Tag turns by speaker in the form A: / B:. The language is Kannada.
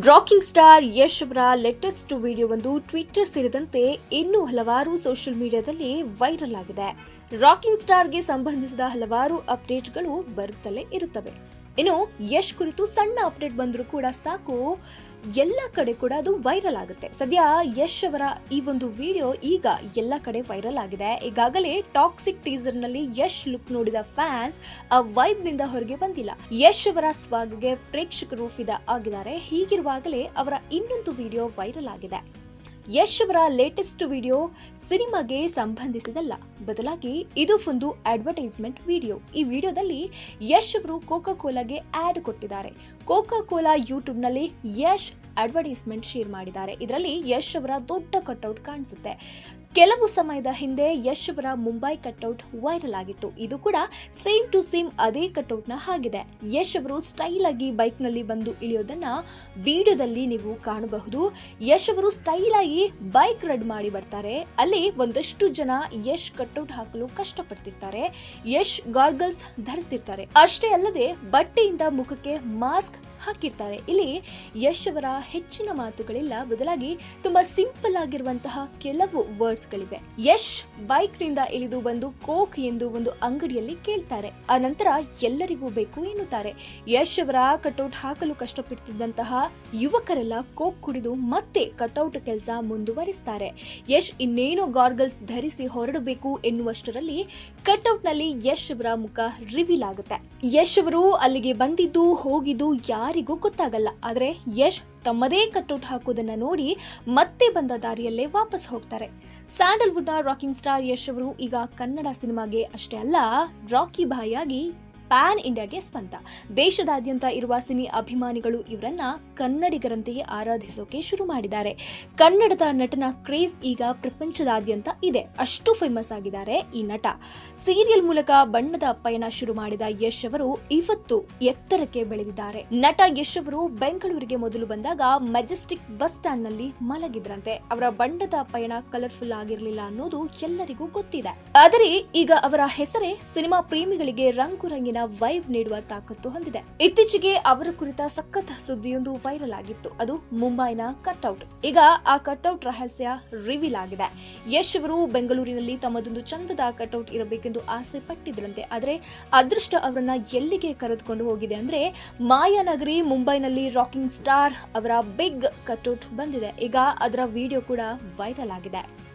A: ರಾಕಿಂಗ್ ಸ್ಟಾರ್ ಯಶ್ ಅವರ ಲೇಟೆಸ್ಟ್ ವಿಡಿಯೋ ಒಂದು ಟ್ವಿಟರ್ ಸೇರಿದಂತೆ ಇನ್ನೂ ಹಲವಾರು ಸೋಷಿಯಲ್ ಮೀಡಿಯಾದಲ್ಲಿ ವೈರಲ್ ಆಗಿದೆ. ರಾಕಿಂಗ್ ಸ್ಟಾರ್ಗೆ ಸಂಬಂಧಿಸಿದ ಹಲವಾರು ಅಪ್ಡೇಟ್ಗಳು ಬರುತ್ತಲೇ ಇರುತ್ತವೆ. ಇನ್ನು ಯಶ್ ಕುರಿತು ಸಣ್ಣ ಅಪ್ಡೇಟ್ ಬಂದರೂ ಕೂಡ ಸಾಕು. ಎಲ್ಲ ಕಡೆ ಕೂಡ ಅದು ವೈರಲ್ ಆಗುತ್ತೆ. ಸದ್ಯ ಯಶ್ ಅವರ ಈ ಒಂದು ವಿಡಿಯೋ ಈಗ ಎಲ್ಲ ಕಡೆ ವೈರಲ್ ಆಗಿದೆ. ಈಗಾಗಲೇ ಟಾಕ್ಸಿಕ್ ಟೀಸರ್ನಲ್ಲಿ ಯಶ್ ಲುಕ್ ನೋಡಿದ ಫ್ಯಾನ್ಸ್ ಆ ವೈಬ್ನಿಂದ ಹೊರಗೆ ಬಂದಿಲ್ಲ. ಯಶ್ ಅವರ ಸ್ವಾಗ್ಗೆ ಪ್ರೇಕ್ಷಕರು ಫಿದಾ ಆಗಿದ್ದಾರೆ. ಹೀಗಿರುವಾಗಲೇ ಅವರ ಇನ್ನೊಂದು ವಿಡಿಯೋ ವೈರಲ್ ಆಗಿದೆ. ಯಶ್ ಅವರ ಲೇಟೆಸ್ಟ್ ವಿಡಿಯೋ ಸಿನಿಮಾಗೆ ಸಂಬಂಧಿಸಿದಲ್ಲ. ಬದಲಾಗಿ ಇದು ಒಂದು ಅಡ್ವರ್ಟೈಸ್ಮೆಂಟ್ ವಿಡಿಯೋ ಈ ವಿಡಿಯೋದಲ್ಲಿ ಯಶ್ ಅವರು ಕೋಕಾ ಕೋಲಾಗೆ ಆಡ್ ಕೊಟ್ಟಿದ್ದಾರೆ. ಕೋಕಾ ಕೋಲಾ ಯೂಟ್ಯೂಬ್ನಲ್ಲಿ ಯಶ್ ಅಡ್ವರ್ಟೈಸ್ಮೆಂಟ್ ಶೇರ್ ಮಾಡಿದ್ದಾರೆ. ಇದರಲ್ಲಿ ಯಶ್ ಅವರ ದೊಡ್ಡ ಕಟ್ಔಟ್ ಕಾಣಿಸುತ್ತೆ. ಕೆಲವು ಸಮಯದ ಹಿಂದೆ ಯಶ್ ಅವರ ಮುಂಬೈ ಕಟ್ಔಟ್ ವೈರಲ್ ಆಗಿತ್ತು. ಇದು ಕೂಡ ಸೇಮ್ ಟು ಸೇಮ್ ಅದೇ ಕಟ್ಔಟ್ನ ಹಾಗಿದೆ. ಯಶ್ ಅವರು ಸ್ಟೈಲ್ ಆಗಿ ಬೈಕ್ನಲ್ಲಿ ಬಂದು ಇಳಿಯೋದನ್ನ ವಿಡಿಯೋದಲ್ಲಿ ನೀವು ಕಾಣಬಹುದು. ಯಶ್ ಅವರು ಸ್ಟೈಲ್ ಆಗಿ ಬೈಕ್ ರೈಡ್ ಮಾಡಿ ಬರ್ತಾರೆ. ಅಲ್ಲಿ ಒಂದಷ್ಟು ಜನ ಯಶ್ ಕಟ್ಔಟ್ ಹಾಕಲು ಕಷ್ಟಪಡ್ತಿರ್ತಾರೆ. ಯಶ್ ಗಾರ್ಗಲ್ಸ್ ಧರಿಸಿರ್ತಾರೆ. ಅಷ್ಟೇ ಅಲ್ಲದೆ ಬಟ್ಟೆಯಿಂದ ಮುಖಕ್ಕೆ ಮಾಸ್ಕ್ ಹಾಕಿರ್ತಾರೆ. ಇಲ್ಲಿ ಯಶ್ ಅವರ ಹೆಚ್ಚಿನ ಮಾತುಗಳಿಲ್ಲ. ಬದಲಾಗಿ ತುಂಬಾ ಸಿಂಪಲ್ ಆಗಿರುವಂತಹ ಕೆಲವು ವರ್ಡ್ಸ್ ಗಳಿವೆ ಯಶ್ ಬೈಕ್ನಿಂದ ಇಳಿದು ಬಂದು ಕೋಕ್ ಎಂದು ಒಂದು ಅಂಗಡಿಯಲ್ಲಿ ಕೇಳ್ತಾರೆ. ಅನಂತರ ಎಲ್ಲರಿಗೂ ಬೇಕು ಎನ್ನುತ್ತಾರೆ. ಯಶ್ ಅವರ ಕಟೌಟ್ ಹಾಕಲು ಕಷ್ಟಪಡ್ತಿದ್ದಂತಹ ಯುವಕರೆಲ್ಲ ಕೋಕ್ ಕುಡಿದು ಮತ್ತೆ ಕಟೌಟ್ ಕೆಲಸ ಮುಂದುವರಿಸ್ತಾರೆ. ಯಶ್ ಇನ್ನೇನು ಗಾರ್ಗಲ್ಸ್ ಧರಿಸಿ ಹೊರಡಬೇಕು ಎನ್ನುವಷ್ಟರಲ್ಲಿ ಕಟ್ಔಟ್ನಲ್ಲಿ ಯಶ್ ಅವರ ಮುಖ ರಿವೀಲ್ ಆಗುತ್ತೆ. ಯಶ್ ಅವರು ಅಲ್ಲಿಗೆ ಬಂದಿದ್ದು, ಹೋಗಿದ್ದು ಯಾರಿಗೂ ಗೊತ್ತಾಗಲ್ಲ. ಆದ್ರೆ ಯಶ್ ತಮ್ಮದೇ ಕಟ್ಔಟ್ ಹಾಕೋದನ್ನ ನೋಡಿ ಮತ್ತೆ ಬಂದ ದಾರಿಯಲ್ಲೇ ವಾಪಸ್ ಹೋಗ್ತಾರೆ. ಸ್ಯಾಂಡಲ್ವುಡ್ನ ರಾಕಿಂಗ್ ಸ್ಟಾರ್ ಯಶ್ ಅವರು ಈಗ ಕನ್ನಡ ಸಿನಿಮಾಗೆ ಅಷ್ಟೇ ಅಲ್ಲ, ರಾಕಿ ಬಾಯಾಗಿ ಪ್ಯಾನ್ ಇಂಡಿಯಾಗೆ ಸ್ಪಂದ. ದೇಶದಾದ್ಯಂತ ಇರುವ ಸಿನಿ ಅಭಿಮಾನಿಗಳು ಇವರನ್ನ ಕನ್ನಡಿಗರಂತೆಯೇ ಆರಾಧಿಸೋಕೆ ಶುರು ಮಾಡಿದ್ದಾರೆ. ಕನ್ನಡದ ನಟನ ಕ್ರೇಜ್ ಈಗ ಪ್ರಪಂಚದಾದ್ಯಂತ ಇದೆ. ಅಷ್ಟು ಫೇಮಸ್ ಆಗಿದ್ದಾರೆ ಈ ನಟ. ಸೀರಿಯಲ್ ಮೂಲಕ ಬಣ್ಣದ ಪಯಣ ಶುರು ಮಾಡಿದ ಯಶ್ ಅವರು ಇವತ್ತು ಎತ್ತರಕ್ಕೆ ಬೆಳೆದಿದ್ದಾರೆ. ನಟ ಯಶ್ ಅವರು ಬೆಂಗಳೂರಿಗೆ ಮೊದಲು ಬಂದಾಗ ಮೆಜೆಸ್ಟಿಕ್ ಬಸ್ ಸ್ಟ್ಯಾಂಡ್ನಲ್ಲಿ ಮಲಗಿದ್ರಂತೆ. ಅವರ ಬಣ್ಣದ ಪಯಣ ಕಲರ್ಫುಲ್ ಆಗಿರಲಿಲ್ಲ ಅನ್ನೋದು ಎಲ್ಲರಿಗೂ ಗೊತ್ತಿದೆ. ಆದರೆ ಈಗ ಅವರ ಹೆಸರೇ ಸಿನಿಮಾ ಪ್ರೇಮಿಗಳಿಗೆ ರಂಗು ರಂಗಿನ ವೈಬ್ ನೀಡುವ ತಾಕತ್ತು ಹೊಂದಿದೆ. ಇತ್ತೀಚೆಗೆ ಅವರ ಕುರಿತ ಸಖತ್ ಸುದ್ದಿಯೊಂದು ವೈರಲ್ ಆಗಿತ್ತು. ಅದು ಮುಂಬೈನ ಕಟ್ಔಟ್. ಈಗ ಆ ಕಟ್ಔಟ್ ರಹಸ್ಯ ರಿವೀಲ್ ಆಗಿದೆ. ಯಶ್ ಅವರು ಬೆಂಗಳೂರಿನಲ್ಲಿ ತಮ್ಮದೊಂದು ಚಂದದ ಕಟ್ಔಟ್ ಇರಬೇಕೆಂದು ಆಸೆ ಪಟ್ಟಿದ್ರಂತೆ. ಆದರೆ ಅದೃಷ್ಟ ಅವರನ್ನ ಎಲ್ಲಿಗೆ ಕರೆದುಕೊಂಡು ಹೋಗಿದೆ ಅಂದ್ರೆ ಮಾಯಾನಗರಿ ಮುಂಬೈನಲ್ಲಿ ರಾಕಿಂಗ್ ಸ್ಟಾರ್ ಅವರ ಬಿಗ್ ಕಟ್ಔಟ್ ಬಂದಿದೆ. ಈಗ ಅದರ ವಿಡಿಯೋ ಕೂಡ ವೈರಲ್ ಆಗಿದೆ.